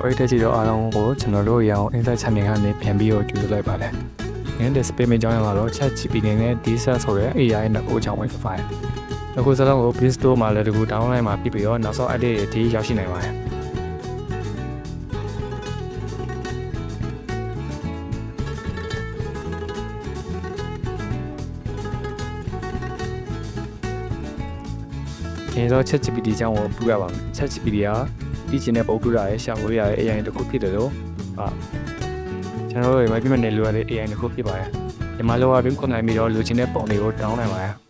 ပရိသတ်ကြီးတို့အားလုံးကိုကျွန်တော်တို့ရအောင် insight channel ကနေပြန်ပြီးတော့ကြိုဆိုလိုက်ပါတယ်။ငင်း display မကြောင်းရမှာတော့ chat GPT နဲ့ DSA ဆိုတဲ့ AI နဲ့ကိုချောင်းဝင်ဖိုင်။အခုစလုံးကို Play Store မှာလည်းတကူ download မှာပြီးပြီးတော့နောက်ဆုံး update တွေဒီရောက်ရှိနိုင်ပါတယ်။ ဒီတော့ ChatGPT အကြောင်းကိုပြရပါမယ် ChatGPT ကပြီးချင်တဲ့ပုံပြရရဲ့ရှာဖွေရရဲ့ AI တစ်ခုဖြစ်တယ်လို့ဟာကျွန်တော်တို့ဒီမှာပြမနေလိုရတဲ့ AI တစ်ခုဖြစ်ပါတယ်ဒီမှာလောကပြီးခွန်နိုင်ပြီးတော့လိုချင်တဲ့ပုံတွေကိုတောင်းနိုင်ပါတယ်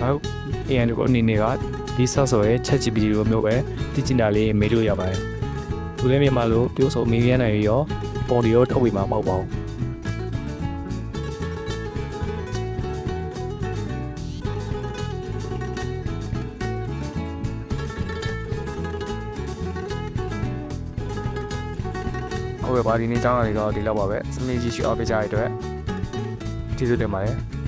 နောက် AI တို့အနေနဲ့ကဒီဆော့ဆိုရဲ့ ChatGPT လိုမျိုးပဲသိချင်တာလေးမေးလို့ရပါတယ်သူလည်းမြန်မာလိုပြောဆိုမေးရနိုင်ရောပုံတွေရောထုတ်ဝေမှာမဟုတ်ပါဘူးဟုတ်ကဲ့ပါဒီနေ့ကျောင်းလာနေတော့ဒီလောက်ပါပဲစနေကြီးရှိအောင်ပြကြရတဲ့အတွက်ကျေးဇူးတင်ပါတယ်